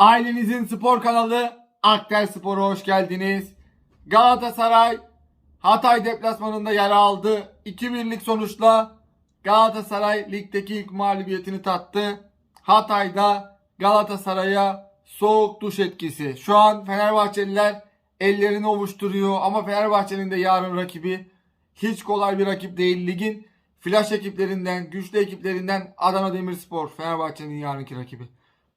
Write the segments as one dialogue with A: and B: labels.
A: Ailenizin spor kanalı Aktel Spor'a hoş geldiniz. Galatasaray Hatay deplasmanında yer aldı. 2-1'lik sonuçla Galatasaray ligdeki ilk mağlubiyetini tattı. Hatay'da Galatasaray'a soğuk duş etkisi. Şu an Fenerbahçeliler ellerini ovuşturuyor ama Fenerbahçe'nin de yarın rakibi hiç kolay bir rakip değil. Ligin flash ekiplerinden, güçlü ekiplerinden Adana Demirspor Fenerbahçe'nin yarınki rakibi.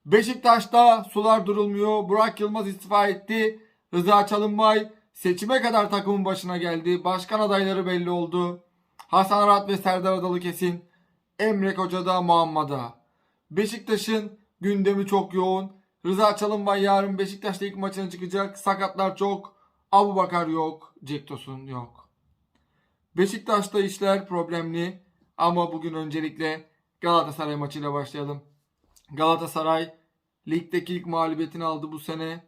A: Beşiktaş'ta sular durulmuyor. Burak Yılmaz istifa etti. Rıza Çalınbay seçime kadar takımın başına geldi. Başkan adayları belli oldu. Hasan Arat ve Serdar Adalı kesin. Emre Koca'da Muhammed'a. Beşiktaş'ın gündemi çok yoğun. Rıza Çalınbay yarın Beşiktaş'ta ilk maçına çıkacak. Sakatlar çok. Abu Bakar yok. Cenk Tosun yok. Beşiktaş'ta işler problemli. Ama bugün öncelikle Galatasaray maçıyla başlayalım. Galatasaray ligdeki ilk mağlubiyetini aldı bu sene.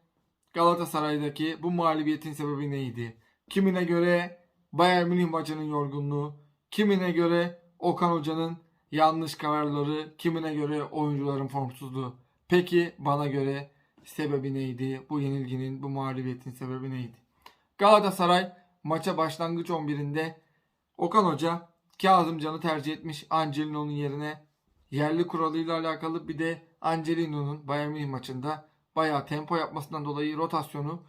A: Galatasaray'daki bu mağlubiyetin sebebi neydi? Kimine göre Bayern Münih maçının yorgunluğu, kimine göre Okan Hoca'nın yanlış kararları, kimine göre oyuncuların formsuzluğu. Peki bana göre sebebi neydi? Bu yenilginin, bu mağlubiyetin sebebi neydi? Galatasaray maça başlangıç 11'inde Okan Hoca Kazımcan'ı tercih etmiş Angelino'nun yerine yerli kuralıyla alakalı bir de Angelino'nun Bayern Münih maçında bayağı tempo yapmasından dolayı rotasyonu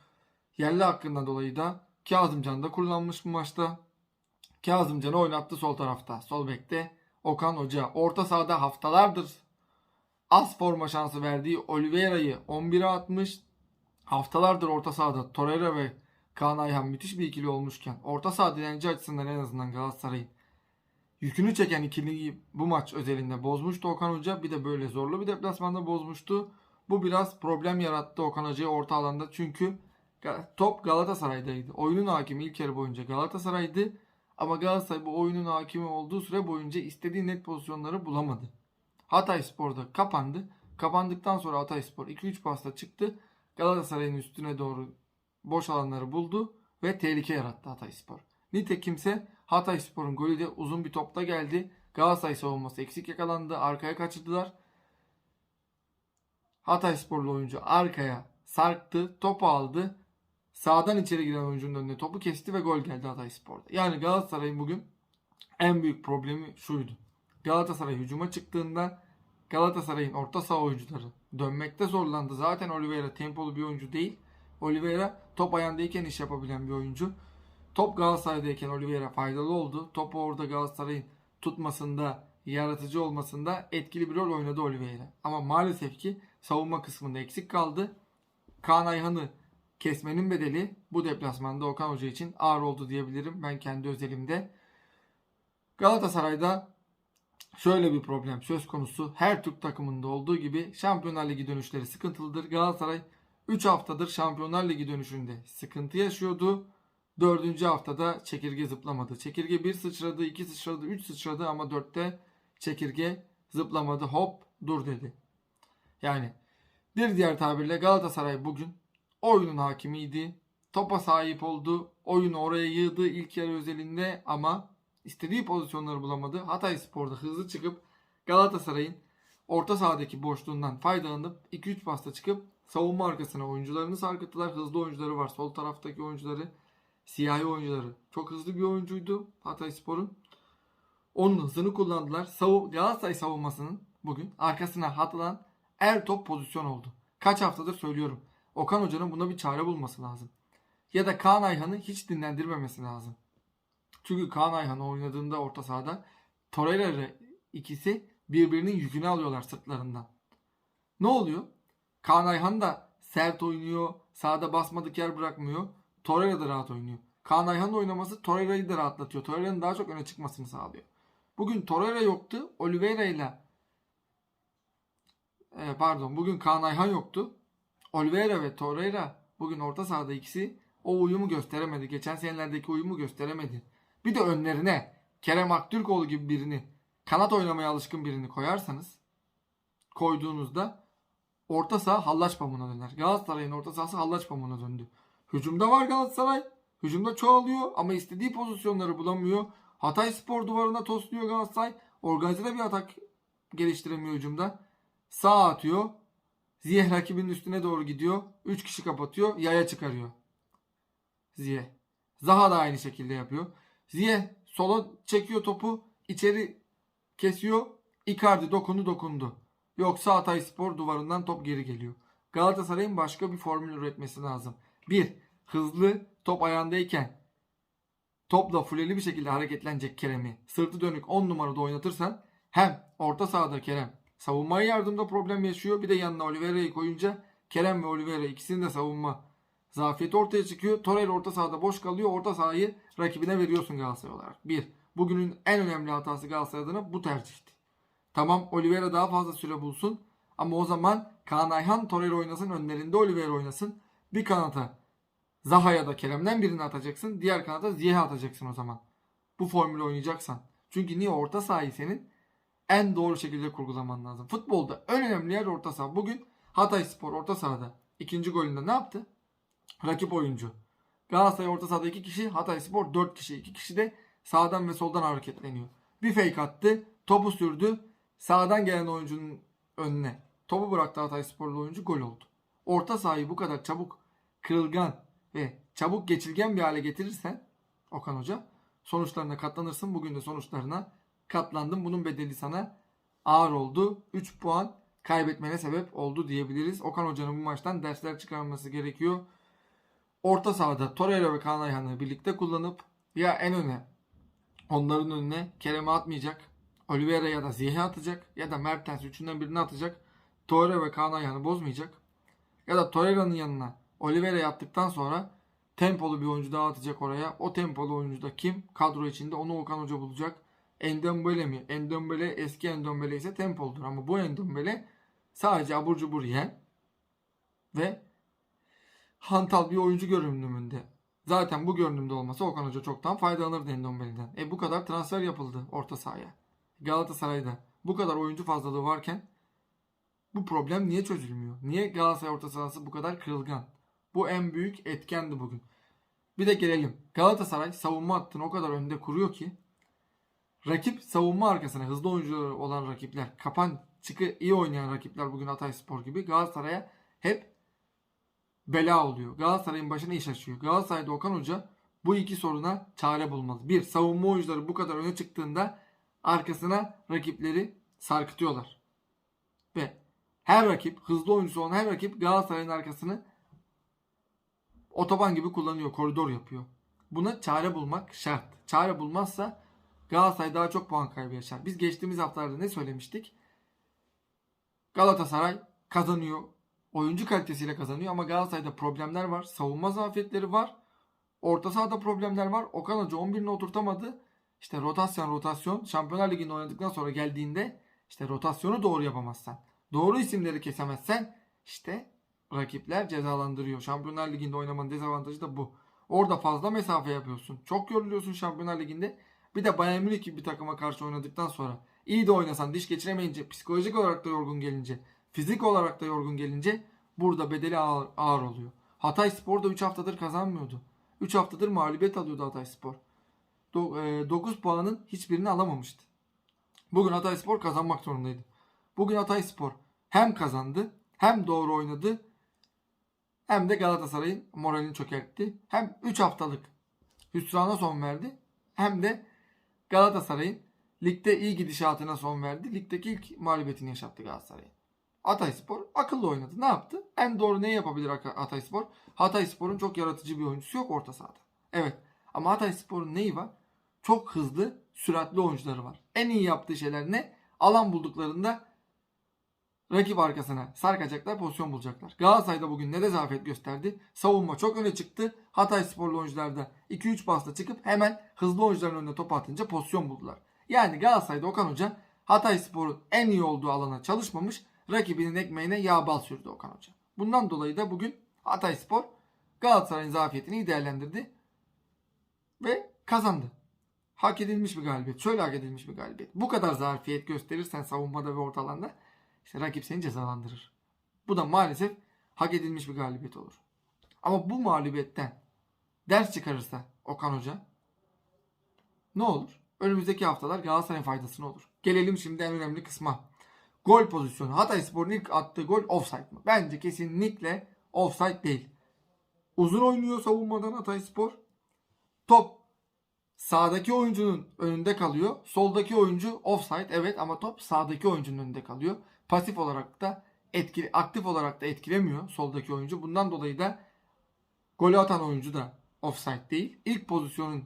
A: yerli hakkından dolayı da Kazımcan da kullanmış bu maçta. Kazımcan'ı oynattı sol tarafta. Sol bekte Okan Hoca. Orta sahada haftalardır az forma şansı verdiği Oliveira'yı 11'e atmış. Haftalardır orta sahada Torreira ve Kaan Ayhan müthiş bir ikili olmuşken orta saha direnci açısından en azından Galatasaray'ın yükünü çeken ikiliyi bu maç özelinde bozmuştu Okan Hoca. Bir de böyle zorlu bir deplasmanda bozmuştu. Bu biraz problem yarattı Okan Hoca'ya orta alanda. Çünkü top Galatasaray'daydı. Oyunun hakimi ilk yarı boyunca Galatasaray'dı. Ama Galatasaray bu oyunun hakimi olduğu süre boyunca istediği net pozisyonları bulamadı. Hatay Spor'da kapandı. Kapandıktan sonra Hatay Spor 2-3 pasla çıktı. Galatasaray'ın üstüne doğru boş alanları buldu ve tehlike yarattı Hatay Spor. Nitekimse Hatay Spor'un golü de uzun bir topta geldi. Galatasaray savunması eksik yakalandı. Arkaya kaçırdılar. Hatay Sporlu oyuncu arkaya sarktı. Topu aldı. Sağdan içeri giren oyuncunun önüne topu kesti ve gol geldi Hatay Spor'da. Yani Galatasaray'ın bugün en büyük problemi şuydu. Galatasaray hücuma çıktığında Galatasaray'ın orta saha oyuncuları dönmekte zorlandı. Zaten Oliveira tempolu bir oyuncu değil. Oliveira top ayağındayken iş yapabilen bir oyuncu. Top Galatasaray'dayken Oliveira faydalı oldu. Topu orada Galatasaray'ın tutmasında, yaratıcı olmasında etkili bir rol oynadı Oliveira. Ama maalesef ki savunma kısmında eksik kaldı. Kaan Ayhan'ı kesmenin bedeli bu deplasmanda Okan Hoca için ağır oldu diyebilirim ben kendi özelimde. Galatasaray'da şöyle bir problem söz konusu. Her Türk takımında olduğu gibi Şampiyonlar Ligi dönüşleri sıkıntılıdır. Galatasaray 3 haftadır Şampiyonlar Ligi dönüşünde sıkıntı yaşıyordu. Dördüncü haftada çekirge zıplamadı. Çekirge 1 sıçradı, 2 sıçradı, 3 sıçradı ama 4'te çekirge zıplamadı. Hop dur dedi. Yani bir diğer tabirle Galatasaray bugün oyunun hakimiydi. Topa sahip oldu. Oyunu oraya yığdı ilk yarı özelinde ama istediği pozisyonları bulamadı. Hatay Spor'da hızlı çıkıp Galatasaray'ın orta sahadaki boşluğundan faydalanıp 2-3 pasta çıkıp savunma arkasına oyuncularını sarkıttılar. Hızlı oyuncuları var. Sol taraftaki oyuncuları, siyahi oyuncuları. Çok hızlı bir oyuncuydu Hatay Spor'un. Onun hızını kullandılar. Savu Galatasaray savunmasının bugün arkasına atılan er top pozisyon oldu. Kaç haftadır söylüyorum. Okan Hoca'nın buna bir çare bulması lazım. Ya da Kaan Ayhan'ı hiç dinlendirmemesi lazım. Çünkü Kaan Ayhan oynadığında orta sahada Torreira ikisi birbirinin yükünü alıyorlar sırtlarından. Ne oluyor? Kaan Ayhan da sert oynuyor. Sahada basmadık yer bırakmıyor. Torreira da rahat oynuyor. Kaan Ayhan'ın oynaması Torreira'yı da rahatlatıyor. Torreira'nın daha çok öne çıkmasını sağlıyor. Bugün Torreira yoktu. Oliveira ile e, pardon bugün Kaan Ayhan yoktu. Oliveira ve Torreira bugün orta sahada ikisi o uyumu gösteremedi. Geçen senelerdeki uyumu gösteremedi. Bir de önlerine Kerem Aktürkoğlu gibi birini kanat oynamaya alışkın birini koyarsanız koyduğunuzda orta saha hallaç pamuğuna döner. Galatasaray'ın orta sahası hallaç pamuğuna döndü. Hücumda var Galatasaray. Hücumda çoğalıyor ama istediği pozisyonları bulamıyor. Hatay spor duvarına tosluyor Galatasaray. Organize bir atak geliştiremiyor hücumda. Sağ atıyor. Ziyeh rakibinin üstüne doğru gidiyor. 3 kişi kapatıyor. Yaya çıkarıyor. Ziyeh. Zaha da aynı şekilde yapıyor. Ziyeh sola çekiyor topu. içeri kesiyor. Icardi dokundu dokundu. Yoksa Hatay Spor duvarından top geri geliyor. Galatasaray'ın başka bir formül üretmesi lazım. 1. Hızlı top ayağındayken topla fuleli bir şekilde hareketlenecek Kerem'i sırtı dönük 10 numarada oynatırsan hem orta sahada Kerem savunmaya yardımda problem yaşıyor. Bir de yanına Oliveira'yı koyunca Kerem ve Oliveira ikisinin de savunma zafiyeti ortaya çıkıyor. Torreira orta sahada boş kalıyor. Orta sahayı rakibine veriyorsun Galatasaray olarak. 1. Bugünün en önemli hatası Galatasaray adına bu tercihti. Tamam Oliveira daha fazla süre bulsun. Ama o zaman Kaan Ayhan Torreira oynasın. Önlerinde Oliveira oynasın. Bir kanata Zaha'ya da Kerem'den birini atacaksın. Diğer kanata Ziyeh'e atacaksın o zaman. Bu formülü oynayacaksan. Çünkü niye orta sahayı senin en doğru şekilde kurgulaman lazım. Futbolda en önemli yer orta saha. Bugün Hatay Spor orta sahada ikinci golünde ne yaptı? Rakip oyuncu. Galatasaray orta sahada 2 kişi, Hatay Spor 4 kişi. 2 kişi de sağdan ve soldan hareketleniyor. Bir fake attı, topu sürdü. Sağdan gelen oyuncunun önüne. Topu bıraktı Hatay Sporlu oyuncu gol oldu. Orta sahayı bu kadar çabuk kırılgan ve çabuk geçirgen bir hale getirirsen Okan Hoca sonuçlarına katlanırsın. Bugün de sonuçlarına katlandım. Bunun bedeli sana ağır oldu. 3 puan kaybetmene sebep oldu diyebiliriz. Okan Hoca'nın bu maçtan dersler çıkarması gerekiyor. Orta sahada Torreira ve Kaan Ayhan'ı birlikte kullanıp ya en öne onların önüne Kerem'i atmayacak. Oliveira ya da Ziyeh'i atacak. Ya da Mertens üçünden birini atacak. Torreira ve Kaan Ayhan'ı bozmayacak. Ya da Torreira'nın yanına Oliveira'yı attıktan sonra tempolu bir oyuncu daha atacak oraya. O tempolu oyuncu da kim? Kadro içinde onu Okan Hoca bulacak. Endombele mi? Endombele eski Endombele ise tempoludur. Ama bu Endombele sadece abur cubur yiyen ve hantal bir oyuncu görünümünde. Zaten bu görünümde olmasa Okan Hoca çoktan faydalanırdı Endombele'den. E bu kadar transfer yapıldı orta sahaya. Galatasaray'da bu kadar oyuncu fazlalığı varken bu problem niye çözülmüyor? Niye Galatasaray orta sahası bu kadar kırılgan? Bu en büyük etkendi bugün. Bir de gelelim. Galatasaray savunma hattını o kadar önde kuruyor ki rakip savunma arkasına hızlı oyuncuları olan rakipler, kapan çıkı iyi oynayan rakipler bugün Hatay Spor gibi Galatasaray'a hep bela oluyor. Galatasaray'ın başına iş açıyor. Galatasaray'da Okan Hoca bu iki soruna çare bulmalı. Bir, savunma oyuncuları bu kadar öne çıktığında arkasına rakipleri sarkıtıyorlar. Her rakip, hızlı oyuncusu olan her rakip Galatasaray'ın arkasını otoban gibi kullanıyor, koridor yapıyor. Buna çare bulmak şart. Çare bulmazsa Galatasaray daha çok puan kaybı yaşar. Biz geçtiğimiz haftalarda ne söylemiştik? Galatasaray kazanıyor. Oyuncu kalitesiyle kazanıyor ama Galatasaray'da problemler var. Savunma zafiyetleri var. Orta sahada problemler var. Okan Hoca 11'ini oturtamadı. İşte rotasyon rotasyon. Şampiyonlar Ligi'nde oynadıktan sonra geldiğinde işte rotasyonu doğru yapamazsan. Doğru isimleri kesemezsen işte rakipler cezalandırıyor. Şampiyonlar Ligi'nde oynamanın dezavantajı da bu. Orada fazla mesafe yapıyorsun. Çok yoruluyorsun Şampiyonlar Ligi'nde. Bir de Bayern Münih gibi bir takıma karşı oynadıktan sonra iyi de oynasan diş geçiremeyince, psikolojik olarak da yorgun gelince, fizik olarak da yorgun gelince burada bedeli ağır, ağır oluyor. Hatay Spor da 3 haftadır kazanmıyordu. 3 haftadır mağlubiyet alıyordu Hatay Spor. 9 puanın hiçbirini alamamıştı. Bugün Hatay Spor kazanmak zorundaydı. Bugün Hatay Spor hem kazandı, hem doğru oynadı, hem de Galatasaray'ın moralini çökertti. Hem 3 haftalık hüsrana son verdi, hem de Galatasaray'ın ligde iyi gidişatına son verdi. Ligdeki ilk mağlubiyetini yaşattı Galatasaray'ın. Hatayspor akıllı oynadı. Ne yaptı? En doğru neyi yapabilir Hatayspor? Hatayspor'un çok yaratıcı bir oyuncusu yok orta sahada. Evet. Ama Hatayspor'un neyi var? Çok hızlı, süratli oyuncuları var. En iyi yaptığı şeyler ne? Alan bulduklarında rakip arkasına sarkacaklar, pozisyon bulacaklar. Galatasaray'da bugün ne de zafiyet gösterdi? Savunma çok öne çıktı. Hatay sporlu oyuncular da 2-3 pasla çıkıp hemen hızlı oyuncuların önüne top atınca pozisyon buldular. Yani Galatasaray'da Okan Hoca Hatay Spor'un en iyi olduğu alana çalışmamış, rakibinin ekmeğine yağ bal sürdü Okan Hoca. Bundan dolayı da bugün Hatay Spor Galatasaray'ın zafiyetini değerlendirdi ve kazandı. Hak edilmiş bir galibiyet. Şöyle hak edilmiş bir galibiyet. Bu kadar zafiyet gösterirsen savunmada ve orta alanda işte rakip seni cezalandırır. Bu da maalesef hak edilmiş bir galibiyet olur. Ama bu mağlubiyetten ders çıkarırsa Okan Hoca ne olur? Önümüzdeki haftalar Galatasaray'ın faydasına olur. Gelelim şimdi en önemli kısma. Gol pozisyonu. Hatayspor'un ilk attığı gol offside mı? Bence kesinlikle offside değil. Uzun oynuyor savunmadan Hatayspor. Top sağdaki oyuncunun önünde kalıyor. Soldaki oyuncu offside evet ama top sağdaki oyuncunun önünde kalıyor. Pasif olarak da etkili, aktif olarak da etkilemiyor soldaki oyuncu. Bundan dolayı da golü atan oyuncu da offside değil. İlk pozisyonun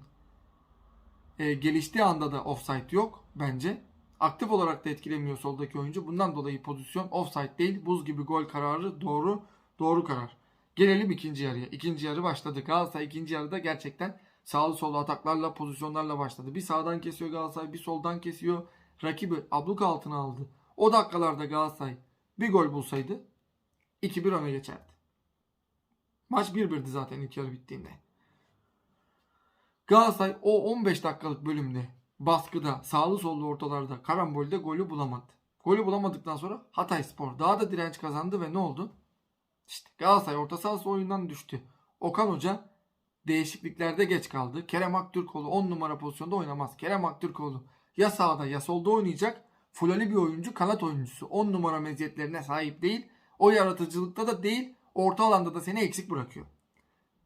A: e, geliştiği anda da offside yok bence. Aktif olarak da etkilemiyor soldaki oyuncu. Bundan dolayı pozisyon offside değil. Buz gibi gol kararı doğru doğru karar. Gelelim ikinci yarıya. İkinci yarı başladı. Galatasaray ikinci yarıda gerçekten sağlı sollu ataklarla pozisyonlarla başladı. Bir sağdan kesiyor Galatasaray bir soldan kesiyor. Rakibi abluk altına aldı. O dakikalarda Galatasaray bir gol bulsaydı 2-1 öne geçerdi. Maç 1-1'di zaten ilk yarı bittiğinde. Galatasaray o 15 dakikalık bölümde baskıda, sağlı sollu ortalarda, karambolde golü bulamadı. Golü bulamadıktan sonra Hatay Spor daha da direnç kazandı ve ne oldu? İşte Galatasaray orta sahası oyundan düştü. Okan Hoca değişikliklerde geç kaldı. Kerem Aktürkoğlu 10 numara pozisyonda oynamaz. Kerem Aktürkoğlu ya sağda ya solda oynayacak. Fulali bir oyuncu, kanat oyuncusu. 10 numara meziyetlerine sahip değil. O yaratıcılıkta da değil. Orta alanda da seni eksik bırakıyor.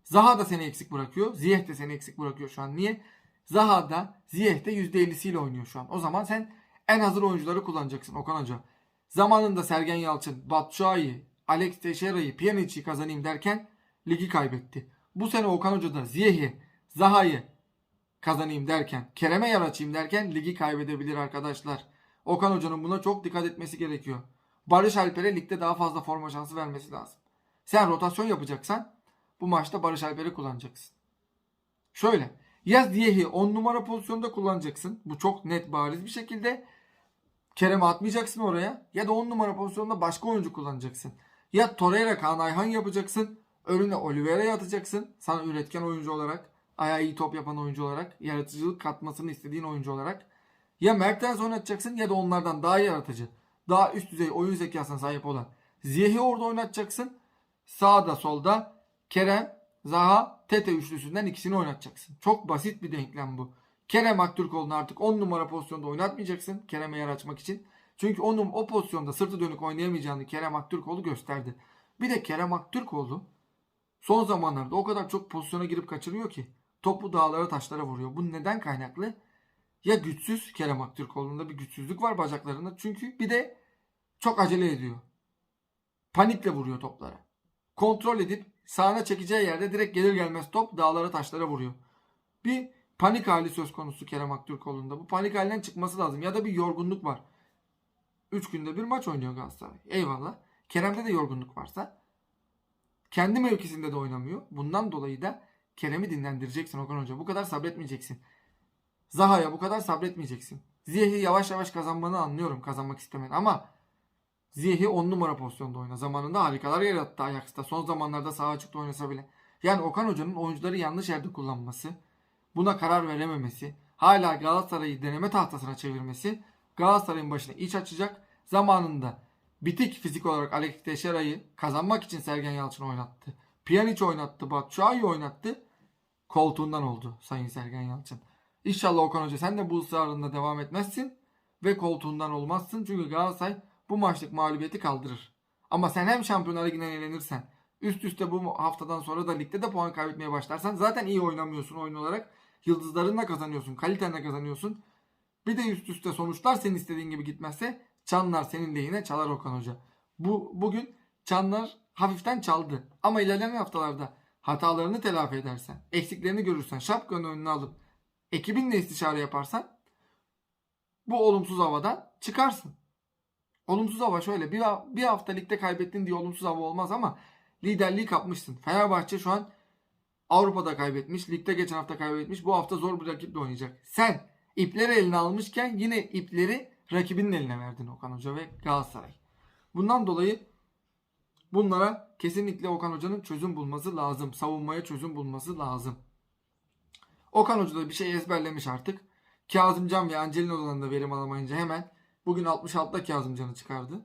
A: Zaha da seni eksik bırakıyor. Ziyeh de seni eksik bırakıyor şu an. Niye? Zaha da Ziyeh de %50'siyle oynuyor şu an. O zaman sen en hazır oyuncuları kullanacaksın Okan Hoca. Zamanında Sergen Yalçın, Batshuayi, Alex Teixeira'yı, Pjanic'i kazanayım derken ligi kaybetti. Bu sene Okan Hoca da Ziyeh'i, Zaha'yı kazanayım derken, Kerem'e yer derken ligi kaybedebilir arkadaşlar. Okan Hoca'nın buna çok dikkat etmesi gerekiyor. Barış Alper'e ligde daha fazla forma şansı vermesi lazım. Sen rotasyon yapacaksan bu maçta Barış Alper'i kullanacaksın. Şöyle. Ya Ziyeh'i 10 numara pozisyonda kullanacaksın. Bu çok net bariz bir şekilde. Kerem'i atmayacaksın oraya. Ya da 10 numara pozisyonda başka oyuncu kullanacaksın. Ya Torreira Kaan Ayhan yapacaksın. Önüne Oliveira'yı atacaksın. Sana üretken oyuncu olarak. Ayağı iyi top yapan oyuncu olarak. Yaratıcılık katmasını istediğin oyuncu olarak. Ya Mertens oynatacaksın ya da onlardan daha yaratıcı. Daha üst düzey oyun zekasına sahip olan. Ziyeh'i orada oynatacaksın. Sağda solda Kerem, Zaha, Tete üçlüsünden ikisini oynatacaksın. Çok basit bir denklem bu. Kerem Aktürkoğlu'nu artık 10 numara pozisyonda oynatmayacaksın. Kerem'e yer açmak için. Çünkü onun o pozisyonda sırtı dönük oynayamayacağını Kerem Aktürkoğlu gösterdi. Bir de Kerem Aktürkoğlu son zamanlarda o kadar çok pozisyona girip kaçırıyor ki topu dağlara taşlara vuruyor. Bu neden kaynaklı? Ya güçsüz Kerem Aktürkoğlu'nda bir güçsüzlük var bacaklarında. Çünkü bir de çok acele ediyor. Panikle vuruyor toplara. Kontrol edip sağına çekeceği yerde direkt gelir gelmez top dağlara taşlara vuruyor. Bir panik hali söz konusu Kerem Aktürkoğlu'nda. Bu panik halinden çıkması lazım. Ya da bir yorgunluk var. 3 günde bir maç oynuyor Galatasaray. Eyvallah. Kerem'de de yorgunluk varsa kendi mevkisinde de oynamıyor. Bundan dolayı da Kerem'i dinlendireceksin Okan Hoca. Bu kadar sabretmeyeceksin. Zaha'ya bu kadar sabretmeyeceksin. Ziyeh'i yavaş yavaş kazanmanı anlıyorum. Kazanmak istemen ama Ziyeh'i 10 numara pozisyonda oyna. Zamanında harikalar yarattı Ajax'ta. Son zamanlarda sağ açıkta oynasa bile. Yani Okan Hoca'nın oyuncuları yanlış yerde kullanması, buna karar verememesi, hala Galatasaray'ı deneme tahtasına çevirmesi Galatasaray'ın başına iç açacak. Zamanında bitik fizik olarak Alex Teixeira'yı kazanmak için Sergen Yalçın oynattı. Pjanic oynattı, Batshuayi oynattı. Koltuğundan oldu Sayın Sergen Yalçın. İnşallah Okan Hoca sen de bu ısrarında devam etmezsin ve koltuğundan olmazsın. Çünkü Galatasaray bu maçlık mağlubiyeti kaldırır. Ama sen hem Şampiyonlar Ligi'nden elenirsen üst üste bu haftadan sonra da ligde de puan kaybetmeye başlarsan zaten iyi oynamıyorsun oyun olarak. Yıldızlarınla kazanıyorsun, kalitenle kazanıyorsun. Bir de üst üste sonuçlar senin istediğin gibi gitmezse çanlar senin lehine çalar Okan Hoca. Bu bugün çanlar hafiften çaldı. Ama ilerleyen haftalarda hatalarını telafi edersen, eksiklerini görürsen, şapkanın önüne alıp ekibinle istişare yaparsan bu olumsuz havadan çıkarsın. Olumsuz hava şöyle bir, bir hafta ligde kaybettin diye olumsuz hava olmaz ama liderliği kapmışsın. Fenerbahçe şu an Avrupa'da kaybetmiş. Ligde geçen hafta kaybetmiş. Bu hafta zor bir rakiple oynayacak. Sen ipleri eline almışken yine ipleri rakibinin eline verdin Okan Hoca ve Galatasaray. Bundan dolayı bunlara kesinlikle Okan Hoca'nın çözüm bulması lazım. Savunmaya çözüm bulması lazım. Okan Hoca da bir şey ezberlemiş artık. Kazımcan ve Angelino'dan da verim alamayınca hemen bugün 66'da Kazımcan'ı çıkardı.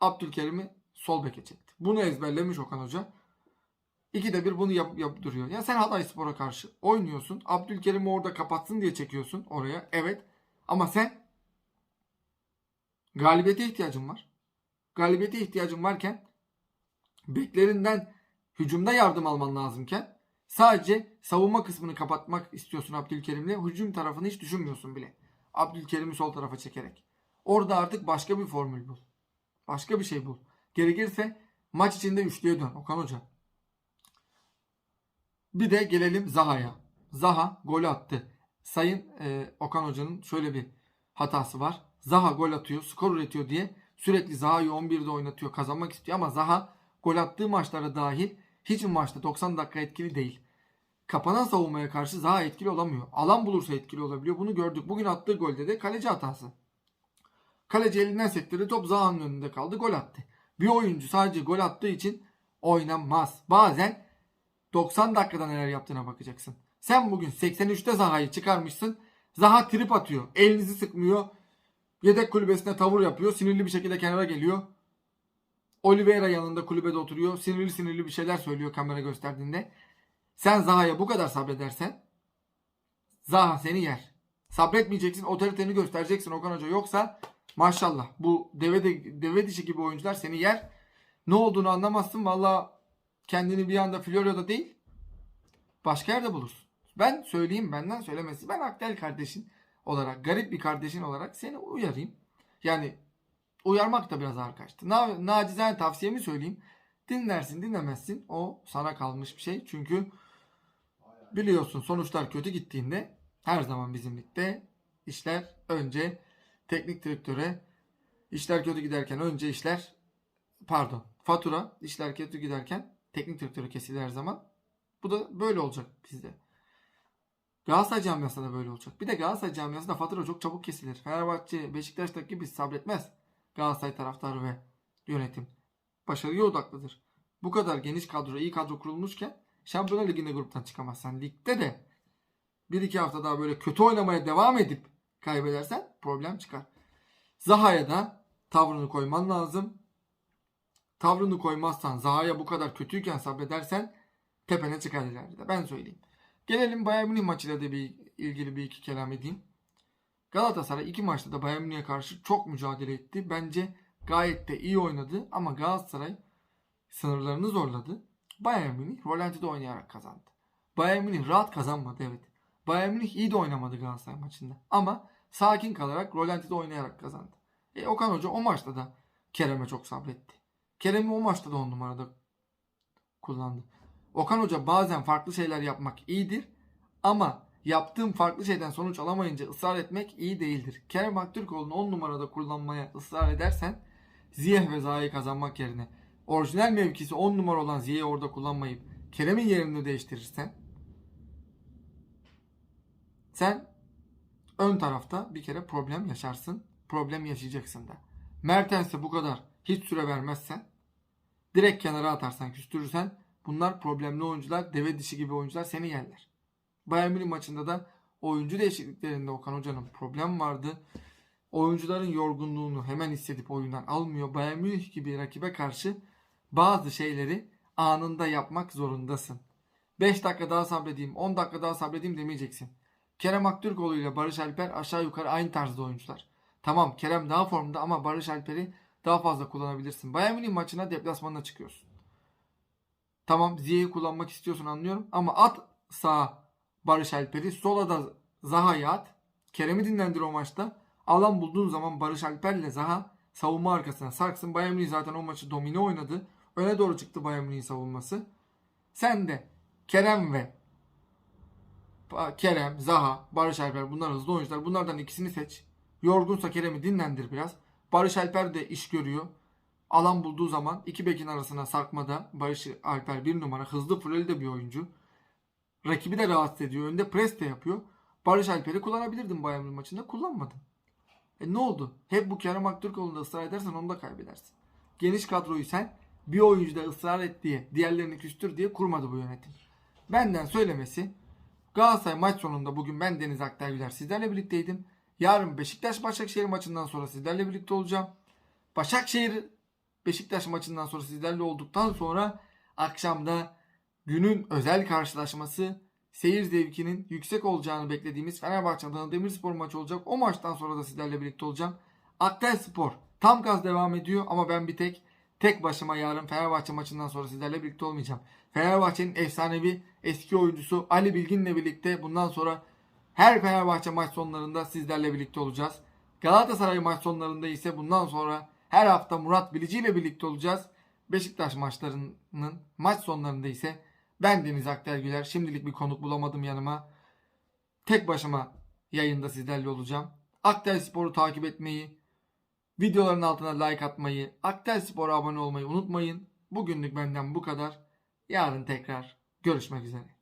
A: Abdülkerim'i sol beke çekti. Bunu ezberlemiş Okan Hoca. İkide bir bunu yap, yap duruyor. Ya sen Hatay Spor'a karşı oynuyorsun. Abdülkerim'i orada kapatsın diye çekiyorsun oraya. Evet. Ama sen Galibiyete ihtiyacım var. Galibiyete ihtiyacım varken beklerinden hücumda yardım alman lazımken sadece savunma kısmını kapatmak istiyorsun Abdülkerim'le. Hücum tarafını hiç düşünmüyorsun bile. Abdülkerim'i sol tarafa çekerek. Orada artık başka bir formül bul. Başka bir şey bul. Gerekirse maç içinde üçlüye dön Okan Hoca. Bir de gelelim Zaha'ya. Zaha gol attı. Sayın e, Okan Hoca'nın şöyle bir hatası var. Zaha gol atıyor, skor üretiyor diye sürekli Zaha'yı 11'de oynatıyor, kazanmak istiyor ama Zaha gol attığı maçlara dahil hiçbir maçta 90 dakika etkili değil. Kapanan savunmaya karşı Zaha etkili olamıyor. Alan bulursa etkili olabiliyor. Bunu gördük. Bugün attığı golde de kaleci hatası. Kaleci elinden sektirdi. Top Zaha'nın önünde kaldı. Gol attı. Bir oyuncu sadece gol attığı için oynanmaz. Bazen 90 dakikada neler yaptığına bakacaksın. Sen bugün 83'te Zaha'yı çıkarmışsın. Zaha trip atıyor. Elinizi sıkmıyor. Yedek kulübesine tavır yapıyor. Sinirli bir şekilde kenara geliyor. Oliveira yanında kulübede oturuyor. Sinirli sinirli bir şeyler söylüyor kamera gösterdiğinde. Sen Zaha'ya bu kadar sabredersen Zaha seni yer. Sabretmeyeceksin. Otoriteni göstereceksin Okan Hoca. Yoksa maşallah bu deve, de, deve dişi gibi oyuncular seni yer. Ne olduğunu anlamazsın. Valla kendini bir anda Florya'da değil başka yerde bulursun. Ben söyleyeyim benden söylemesi. Ben Aktel kardeşin olarak garip bir kardeşin olarak seni uyarayım. Yani uyarmak da biraz ağır. Na, nacizane tavsiyemi söyleyeyim. Dinlersin dinlemezsin o sana kalmış bir şey. Çünkü biliyorsun sonuçlar kötü gittiğinde her zaman bizim ligde işler önce teknik direktöre işler kötü giderken önce işler pardon fatura işler kötü giderken teknik direktöre kesilir her zaman. Bu da böyle olacak bizde. Galatasaray camiasında da böyle olacak. Bir de Galatasaray camiasında fatura çok çabuk kesilir. Fenerbahçe, Beşiktaş'taki gibi sabretmez. Galatasaray taraftarı ve yönetim. Başarıya odaklıdır. Bu kadar geniş kadro, iyi kadro kurulmuşken Şampiyonlar Ligi'nde gruptan çıkamazsan ligde de bir iki hafta daha böyle kötü oynamaya devam edip kaybedersen problem çıkar. Zaha'ya da tavrını koyman lazım. Tavrını koymazsan Zaha'ya bu kadar kötüyken sabredersen tepene çıkar ileride. Ben söyleyeyim. Gelelim Bayern Münih maçıyla da bir ilgili bir iki kelam edeyim. Galatasaray iki maçta da Bayern Münih'e karşı çok mücadele etti. Bence gayet de iyi oynadı ama Galatasaray sınırlarını zorladı. Bayern Münih rolantide oynayarak kazandı. Bayern Münih rahat kazanmadı evet. Bayern Münih iyi de oynamadı Galatasaray maçında. Ama sakin kalarak rolantide oynayarak kazandı. E, Okan Hoca o maçta da Kerem'e çok sabretti. Kerem'i o maçta da on numarada kullandı. Okan Hoca bazen farklı şeyler yapmak iyidir ama yaptığım farklı şeyden sonuç alamayınca ısrar etmek iyi değildir. Kerem Aktürkoğlu'nu 10 numarada kullanmaya ısrar edersen Ziyeh ve Zaha'yı kazanmak yerine orijinal mevkisi 10 numara olan Ziyeh'i orada kullanmayıp Kerem'in yerini değiştirirsen sen ön tarafta bir kere problem yaşarsın. Problem yaşayacaksın da. Mertens'e bu kadar hiç süre vermezsen direkt kenara atarsan küstürürsen bunlar problemli oyuncular deve dişi gibi oyuncular seni yerler. Bayern Münih maçında da oyuncu değişikliklerinde Okan Hoca'nın problem vardı. Oyuncuların yorgunluğunu hemen hissedip oyundan almıyor. Bayern Münih gibi rakibe karşı bazı şeyleri anında yapmak zorundasın. 5 dakika daha sabredeyim, 10 dakika daha sabredeyim demeyeceksin. Kerem Aktürkoğlu ile Barış Alper aşağı yukarı aynı tarzda oyuncular. Tamam Kerem daha formda ama Barış Alper'i daha fazla kullanabilirsin. Bayern Münih maçına deplasmanına çıkıyorsun. Tamam Ziyech'i kullanmak istiyorsun anlıyorum ama at sağa Barış Alper'i sola da Zaha'yı at. Kerem'i dinlendir o maçta. Alan bulduğun zaman Barış Alper'le Zaha savunma arkasına sarksın. Bayern Münih zaten o maçı domine oynadı. Öne doğru çıktı Bayern Münih'in savunması. Sen de Kerem ve Kerem, Zaha, Barış Alper bunlar hızlı oyuncular. Bunlardan ikisini seç. Yorgunsa Kerem'i dinlendir biraz. Barış Alper de iş görüyor. Alan bulduğu zaman iki bekin arasına sarkmada Barış Alper bir numara. Hızlı fuleli de bir oyuncu. Rakibi de rahatsız ediyor. Önde pres de yapıyor. Barış Alper'i kullanabilirdin Bayern Münih maçında. Kullanmadın. E ne oldu? Hep bu Kerem Aktürkoğlu'nda ısrar edersen onu da kaybedersin. Geniş kadroyu sen bir oyuncuda ısrar et diye, diğerlerini küstür diye kurmadı bu yönetim. Benden söylemesi Galatasaray maç sonunda bugün ben Deniz Aktar Güler sizlerle birlikteydim. Yarın Beşiktaş Başakşehir maçından sonra sizlerle birlikte olacağım. Başakşehir Beşiktaş maçından sonra sizlerle olduktan sonra akşamda günün özel karşılaşması seyir zevkinin yüksek olacağını beklediğimiz Fenerbahçe Adana Demirspor maçı olacak. O maçtan sonra da sizlerle birlikte olacağım. Aktel Spor tam gaz devam ediyor ama ben bir tek tek başıma yarın Fenerbahçe maçından sonra sizlerle birlikte olmayacağım. Fenerbahçe'nin efsanevi eski oyuncusu Ali Bilgin'le birlikte bundan sonra her Fenerbahçe maç sonlarında sizlerle birlikte olacağız. Galatasaray maç sonlarında ise bundan sonra her hafta Murat Bilici ile birlikte olacağız. Beşiktaş maçlarının maç sonlarında ise ben Deniz Akter Güler. Şimdilik bir konuk bulamadım yanıma. Tek başıma yayında sizlerle olacağım. Aktel Spor'u takip etmeyi, videoların altına like atmayı, Aktel Spor'a abone olmayı unutmayın. Bugünlük benden bu kadar. Yarın tekrar görüşmek üzere.